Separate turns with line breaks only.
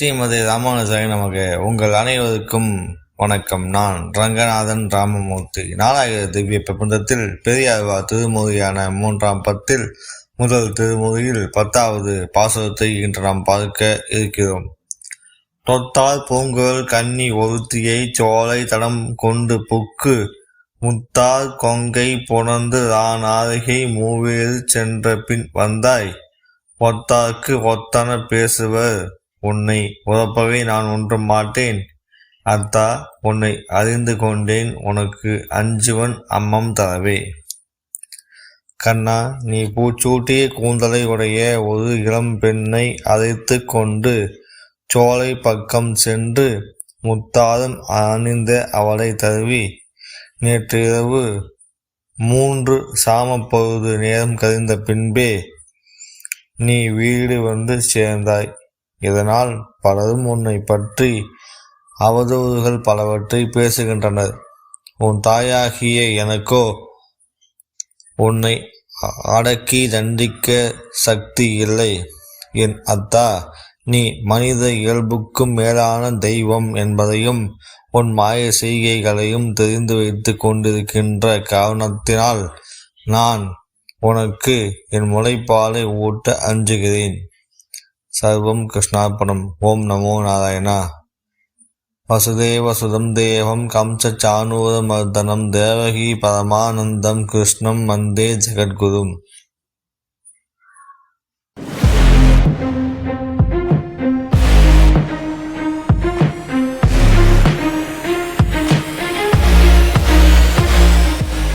ஸ்ரீமதி ராமானுஜாய் நமக்கு உங்கள் அனைவருக்கும் வணக்கம். நான் ரங்கநாதன் ராமமூர்த்தி. நாலாயிர திவ்ய பிரபந்தத்தில் பெரியார்வா திருமுறையான மூன்றாம் பத்தில் முதல் திருமுறையில் பத்தாவது பாசுரத்தை இன்று நாம் பார்க்க இருக்கிறோம். தொத்தால் பூங்குழல் கன்னி ஒருத்தியை சோலை தடம் கொண்டு புக்கு முத்தார் கொங்கை புணர்ந்து தான் ஆறுகை மூவேறு சென்ற பின் வந்தாய். ஒத்தார்க்கு ஒத்தன பேசுவர். உன்னை உதப்பவே நான் ஒன்றும் மாட்டேன். அத்தா உன்னை அறிந்து கொண்டேன். உனக்கு அஞ்சுவன் அம்மம் தரவே. கண்ணா நீ பூச்சூட்டிய கூந்தலை உடைய ஒரு இளம் பெண்ணை அழைத்து கொண்டு சோலை பக்கம் சென்று முத்தாரம் அணிந்த அவளை தருவி நேற்று இரவு மூன்று சாமப்பொழுது நேரம் கழிந்த பின்பே நீ வீடு வந்து சேர்ந்தாய். இதனால் பலரும் உன்னை பற்றி அவதூறுகள் பலவற்றை பேசுகின்றனர். உன் தாயாகிய எனக்கோ உன்னை அடக்கி தண்டிக்க சக்தி இல்லை. என் அத்தா நீ மனித இயல்புக்கும் மேலான தெய்வம் என்பதையும் உன் மாய செய்கைகளையும் தெரிந்து வைத்து கொண்டிருக்கின்ற காரணத்தினால் நான் உனக்கு என் முளைப்பாலை ஊட்ட அஞ்சுகிறேன். சர்வம் கிருஷ்ணார்ப்பணம் ஓம் நமோ நாராயணா. வசுதேவசுதம் தேவம் கம்சானூரமர்தனம் தேவகி பரமானந்தம் கிருஷ்ணம் வந்தே ஜெகத்குரும்.